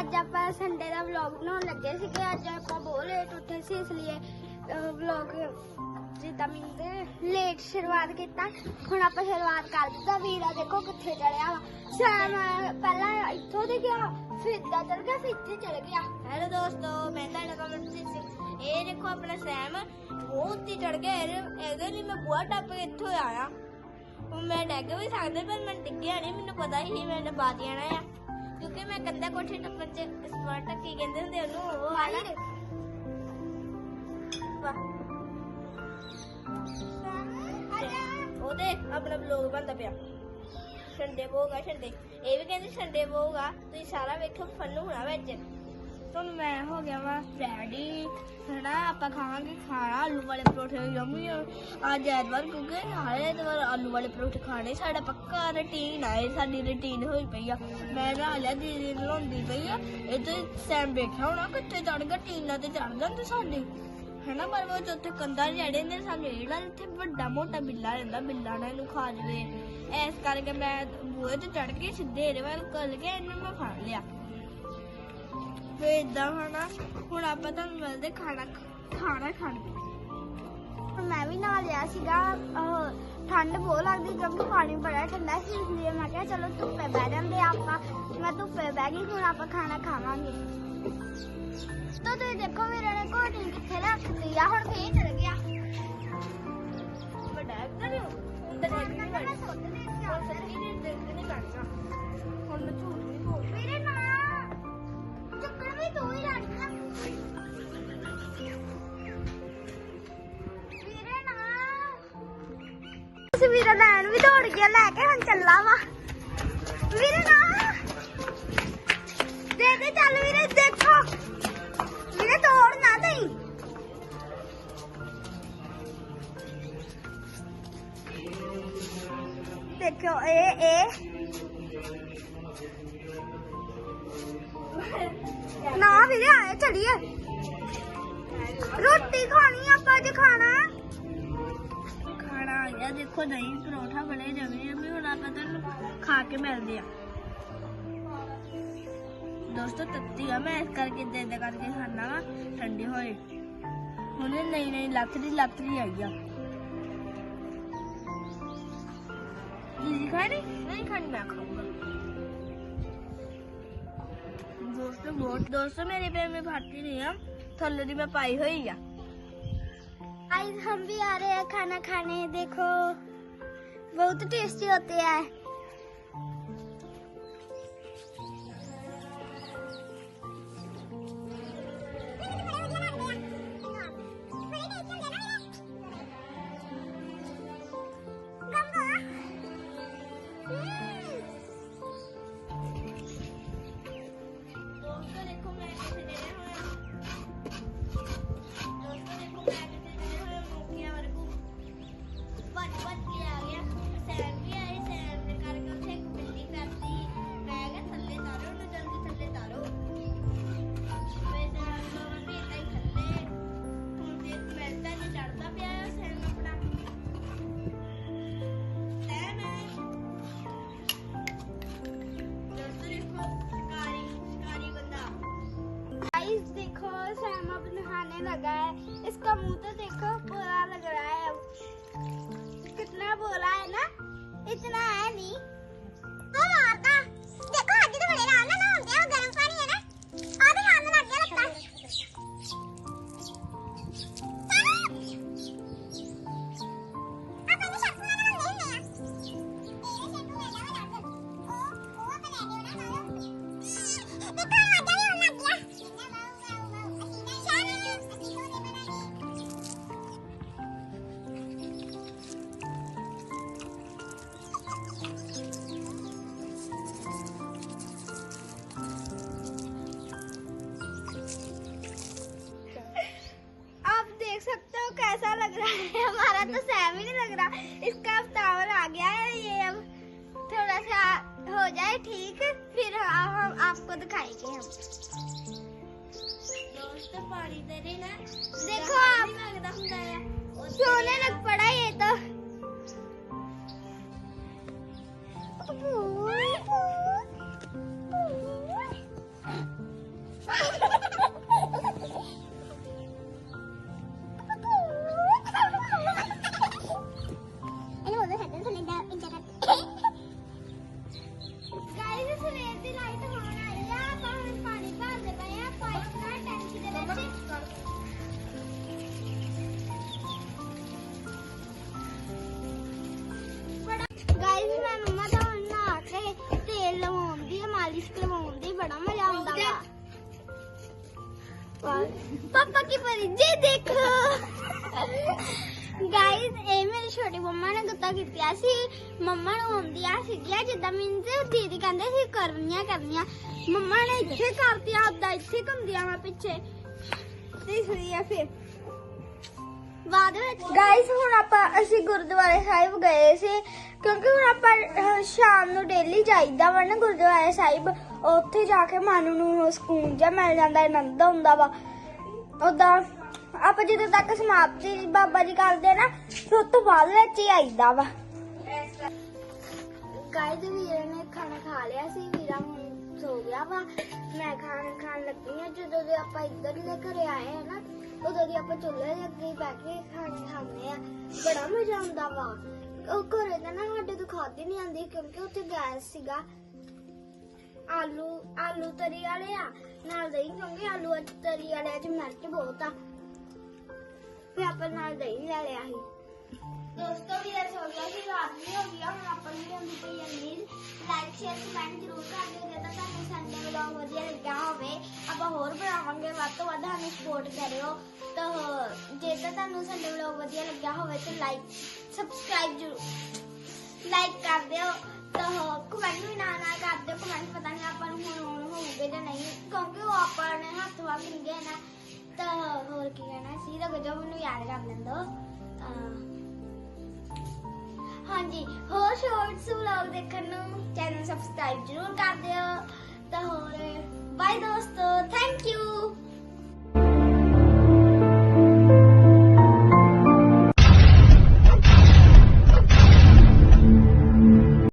ਅੱਜ ਆਪਾਂ ਸੰਡੇ ਦਾ ਵਲੌਗ ਬਣਾਉਣ ਲੱਗੇ ਸੀਗੇ। ਅੱਜ ਆਪਾਂ ਬਹੁਤ ਲੇਟ ਉੱਠੇ ਸੀ, ਇਸ ਲਈ ਵਲੌਗ ਜਿੱਦਾਂ ਮਿੰਦੇ ਲੇਟ ਸ਼ੁਰੂਆਤ ਕੀਤਾ। ਹੁਣ ਆਪਾਂ ਸ਼ੁਰੂਆਤ ਕਰ ਦਿੱਤਾ। ਵੀਰਾ ਦੇਖੋ ਕਿੱਥੇ ਚੜਿਆ ਵਾ। ਸ਼ਾਮ ਪਹਿਲਾਂ ਇੱਥੋਂ ਦੀ ਗਿਆ, ਫਿਰ ਇੱਦਾਂ ਚੜ ਗਿਆ, ਫਿਰ ਇੱਥੇ ਚੜ ਗਿਆ। ਹੈਲੋ ਦੋਸਤੋ, ਮੈਂ ਤੁਹਾਡਾ ਕਮਲਜੀਤ ਸਿੰਘ ਇਹ ਦੇਖੋ ਆਪਣਾ ਸੈਮ ਉਹ ਉੱਤੇ ਚੜ ਗਿਆ। ਇਹਦੇ ਲਈ ਮੈਂ ਬੁਆ ਟੱਪ ਕੇ ਇੱਥੋਂ ਆਇਆ। ਮੈਂ ਡੱਗ ਵੀ ਸਕਦਾ, ਪਰ ਮੈਂ ਡਿੱਗਿਆ ਨਹੀਂ ਮੈਨੂੰ ਪਤਾ ਹੀ ਮੈਂ ਬਾਤ ਜਾਣਾ ਆ। ਕਿਉਂਕਿ ਮੈਂ ਕੰਦਾ ਕੋਠੇ ਟੱਪਣ ਚ ਸਮਾਰਟ ਕੀ ਕਹਿੰਦੇ ਹੁੰਦੇ ਉਹਨੂੰ ਉਹ ਉਹਦੇ ਆਪਣਾ ਬਲੌਗ ਬਣਦਾ ਪਿਆ। ਸੰਡੇ ਬੋਗਾ ਸੰਡੇ ਇਹ ਵੀ ਕਹਿੰਦੇ ਸੰਡੇ ਬੋਗਾ ਤੁਸੀਂ ਸਾਰਾ ਵੇਖੋ ਫਨ ਹੋਣਾ ਵਿੱਚ। ਤੁਹਾਨੂੰ ਮੈਂ ਹੋ ਗਿਆ ਵਾ ਰੈਡੀ। ਹਣਾ ਆਪਾਂ ਖਾਵਾਂਗੇ ਖਾਣਾ, ਆਲੂ ਵਾਲੇ ਪਰੌਠੇ ਯਮੀ ਅੱਜ ਐਤਵਾਰ ਕਿਉਂਕਿ ਸਾਰੇ ਐਤਵਾਰ ਆਲੂ ਵਾਲੇ ਪਰੌਠੇ ਖਾਣੇ, ਸਾਡਾ ਪੱਕਾ ਰੁਟੀਨ ਆ, ਇਹ ਸਾਡੀ ਰੁਟੀਨ ਹੋਈ ਪਈ ਆ। ਮੈਂ ਨਾ ਲਿਆ ਦੀਦੀ ਲਾਉਂਦੀ ਪਈ ਆ, ਇਹ ਤੇ ਸੈਮ ਬੈਠਾ ਹੋਣਾ ਕਿੱਥੇ ਚੜ ਗਿਆ, ਟੀਨਾਂ ਤੇ ਚੜ ਜਾਂਦੇ ਸਾਡੇ। ਹਨਾ, ਪਰ ਉਹ ਉੱਥੇ ਕੰਧਾਂ ਜੜੇ ਨੇ ਸਾਨੂੰ ਇਹ ਨਾਲ ਇੱਥੇ ਵੱਡਾ ਮੋਟਾ ਬਿੱਲਾ ਰਹਿੰਦਾ, ਬਿੱਲਾ ਨਾ ਇਹਨੂੰ ਖਾ ਜਵੇ। ਐਸ ਕਰਕੇ ਮੈਂ ਬੂਹੇ ਤੇ ਚੜ ਕੇ ਸਿੱਧੇ ਇਹਦੇ ਵੱਲ ਕੱਲ ਕੇ ਇਹਨੂੰ ਮੈਂ ਫੜ ਲਿਆ। ਫੇ ਇਦਾਂ ਹਨਾ ਹੁਣ ਆਪਾਂ ਤੁਹਾਨੂੰ ਮਿਲਦੇ ਖਾਣਾ ਖਾਣਾ ਖਾਣ। ਮੈਂ ਵੀ ਨਾਲ ਲਿਆ ਸੀਗਾ ਉਹ ਠੰਡ ਬਹੁਤ ਲੱਗਦੀ ਕਿਉਂਕਿ ਪਾਣੀ ਬੜਾ ਠੰਡਾ ਸੀ ਇਸ ਲਈ ਮੈਂ ਕਿਹਾ ਚਲੋ ਧੁੱਪੇ ਬਹਿ ਜਾਂਦੇ ਆਪਾਂ। ਮੈਂ ਧੁੱਪੇ ਬਹਿ ਗਈ ਹੁਣ ਆਪਾਂ ਖਾਣਾ ਖਾਵਾਂਗੇ। ਤਾਂ ਤੁਸੀਂ ਦੇਖੋ ਮੇਰੇ ਨੇ ਕੋਟੀ ਕਿੱਥੇ ਰੱਖਦੀ ਆ ਹੁਣ ਫੇਰ ਚੜ ਗਿਆ। ਵੱਡਾ ਇੱਧਰ ਹੀ ਅੰਦਰ ਨਹੀਂ ਮੈਂ ਕਰਨਾ ਸੁੱਟ ਦੇ ਹੁਣ ਸੱਚੀ ਨਹੀਂ ਦੇਖ ਨਹੀਂ ਉਸ ਵੀਰੇ ਲੈਣ ਵੀ ਦੌੜ ਗਿਆ ਲੈ ਕੇ ਹੁਣ ਚੱਲਾ ਵਾ। ਵੀਰੇ ਨਾ। ਦੇ ਦੇ ਚੱਲ ਵੀਰੇ, ਦੇਖੋ। ਵੀਰੇ ਦੌੜ ਨਾ ਦੇਈ। ਦੇਖੋ ਇਹ ਇਹ। ਨਾ ਵੀਰੇ, ਆਏ ਚੜੀਏ ਰੋਟੀ ਖਾਣੀ ਆਪਾਂ ਅੱਜ ਖਾਣਾ। ਗਿਆ ਦੇਖੋ ਦਹੀਂ ਪਰੌਠਾ ਬਣੇ ਜਮੇ ਜਮੇ ਹੁਣ ਆਪਾਂ ਤੁਹਾਨੂੰ ਖਾ ਕੇ ਮਿਲਦੇ ਆ ਦੋਸਤੋ ਤੱਤੀ ਆ ਮੈਂ ਇਸ ਕਰਕੇ ਦੇ ਦੇ ਕਰਕੇ ਖਾਣਾ ਵਾ ਠੰਡੀ ਹੋਏ ਹੁਣੇ ਨਹੀਂ ਨਹੀਂ ਲੱਥਦੀ ਲੱਥਦੀ ਆਈ ਆ ਜੀ ਖਾਣੀ ਨਹੀਂ ਖਾਣੀ ਮੈਂ ਖਾਊਂਗਾ दोस्तों बहुत दोस्तों मेरे पैर में भाती नहीं है थल्ले दी मैं पाई हुई है आज हम भी आ रहे हैं खाना खाने देखो बहुत टेस्टी होते हैं one, one. लग रहा है हमारा तो सैम ही नहीं लग रहा। इसका अब टावर आ गया है ये हम थोड़ा सा हो जाए ठीक फिर हम आपको दिखाएँगे हम। दोस्तों पानी दे रहे ना देखो आप। सोने लग पड़ा ये। ਜੀ ਮੈਂ ਮੰਮਾ ਤੇਲ ਲਵਾਉਂਦੀ ਬੜਾ ਮਜ਼ਾ ਕੀ ਪਰੀ ਜੀ ਦੇਖੋ। ਗਾਇਸ ਇਹ ਮੇਰੀ ਛੋਟੀ ਮੰਮਾ ਨੇ ਗੁੱਤਾ ਕੀਤਾ ਸੀ। ਮੰਮਾ ਨੂੰ ਆਉਂਦੀਆਂ ਸੀਗੀਆਂ ਜਿੱਦਾਂ ਮੀਨਸ ਦੀਦੀ ਕਹਿੰਦੇ ਸੀ ਕਰਨੀਆਂ ਕਰਨੀਆਂ। ਮੰਮਾ ਨੇ ਇੱਥੇ ਕਰਤੀ, ਆਪਦਾ ਇੱਥੇ ਘੁੰਮਦੀਆਂ ਵਾ ਪਿੱਛੇ। ਤੀਸਰੀ ਆ ਫਿਰ। ਬਾਅਦ ਵਿੱਚ ਗਾਇਸ ਹੁਣ ਆਪਾਂ ਅਸੀਂ ਗੁਰਦੁਆਰੇ ਸਾਹਿਬ ਗਏ ਸੀ। ਕਿਉਂਕਿ ਹੁਣ ਆਪਾਂ ਅਹ, ਸ਼ਾਮ ਨੂੰ ਡੇਲੀ ਜਾਈਦਾ ਵਾ ਨਾ ਗੁਰਦੁਆਰੇ ਸਾਹਿਬ ਉੱਥੇ ਜਾ ਕੇ ਮਨ ਨੂੰ ਸਕੂਨ ਜਿਹਾ ਮਿਲ ਜਾਂਦਾ ਆਨੰਦ ਹੁੰਦਾ ਵਾ। ਉਦਾਂ ਆਪਾਂ ਜਦੋਂ ਤੱਕ ਸਮਾਪਤੀ ਬਾਬਾ ਜੀ ਕਰਦੇ ਨਾ ਫਿਰ ਉਸ ਤੋਂ ਬਾਅਦ ਵਿੱਚ ਹੀ ਆਈਦਾ ਵਾ। ਗਾਇਸ ਵੀਰੇ ਨੇ ਖਾਣਾ ਖਾ ਲਿਆ ਸੀ ਵੀਰਾ ਹੁਣ ਸੋ ਗਿਆ ਵਾ। ਮੈਂ ਖਾਣਾ ਖਾਣ ਲੱਗੀ ਆ ਜਦੋਂ ਦੇ ਆਪਾਂ ਇੱਧਰ ਦੇ ਘਰੇ ਆਏ ਆ ਨਾ ਉਦੋਂ ਦੀ ਆਪਾਂ ਚੁੱਲ੍ਹੇ ਦੇ ਅੱਗੇ ਹੀ ਬੈਠ ਕੇ ਖਾਣਾ ਖਾਂਦੇ ਆ। ਬੜਾ ਮਜ਼ਾ ਆਉਂਦਾ ਵਾ। ਉਹ ਘਰੇ ਤਾਂ ਨਾ ਸਾਡੇ ਤੋਂ ਖਾਦੀ ਨਹੀਂ ਆਂਦੀ ਕਿਉਂਕਿ ਉੱਥੇ ਗੈਸ ਸੀਗਾ। ਆਲੂ ਆਲੂ ਤਰੀ ਵਾਲੇ ਆ, ਨਾਲ ਦਹੀਂ ਕਿਉਂਕਿ ਆਲੂ ਤਰੀ ਵਾਲੇ ਚ ਮਿਰਚ ਬਹੁਤ ਆ। ਫਿਰ ਆਪਾਂ ਨਾਲ ਦਹੀਂ ਲੈ ਲਿਆ ਸੀ। ਦੋਸਤੋ, ਵੀ ਇਹ ਸੋ ਰਾਤ ਵੀ ਹੋ ਗਿਆ ਹੁਣ ਆਪਾਂ ਨੂੰ ਵੀ ਹੁੰਦੀ ਪਈ ਹੈ ਨੀਂਦ। ਲਾਈਕ ਸ਼ੇਅਰ ਕਮੈਂਟ ਜ਼ਰੂਰ ਕਰ ਦਿਓ। ਆਪਾਂ ਹੋਰ ਬਣਾਵਾਂਗੇ, ਵੱਧ ਤੋਂ ਵੱਧ ਸਾਨੂੰ ਸਪੋਰਟ ਕਰਿਓ। ਤਾਂ, ਜੇ ਤਾਂ ਤੁਹਾਨੂੰ ਸੰਡੇ ਵਲੌਗ ਵਧੀਆ ਲੱਗਿਆ ਹੋਵੇ ਤਾਂ ਲਾਈਕ ਸਬਸਕ੍ਰਾਈਬ ਜ਼ਰੂਰ ਲਾਈਕ ਕਰ ਦਿਓ। ਤਾਂ ਕਮੈਂਟ ਵੀ ਨਾ ਨਾ ਕਰ ਦਿਓ। ਕਮੈਂਟ ਪਤਾ ਨਹੀਂ ਆਪਾਂ ਨੂੰ ਹੁਣ ਆਉਣ ਹੋਊਗੇ ਜਾਂ ਨਹੀਂ, ਕਿਉਂਕਿ ਉਹ ਆਪਾਂ ਨੇ ਹੱਥ ਵਾ ਕੇ ਨਾ ਤਾਂ, ਹੋਰ ਕੀ ਕਹਿਣਾ ਸੀ? ਤਾਂ ਜੋ ਮੈਨੂੰ ਯਾਦ ਕਰ ਲੈਂਦੋ। ਹਾਂਜੀ, ਹੋਰ ਸ਼ਾਰਟਸ ਵਲੌਗ ਦੇਖਣ ਨੂੰ ਚੈਨਲ ਸਬਸਕ੍ਰਾਈਬ ਜ਼ਰੂਰ ਕਰ ਦਿਓ। सकता हो रहे बाय दोस्तों थैंक यू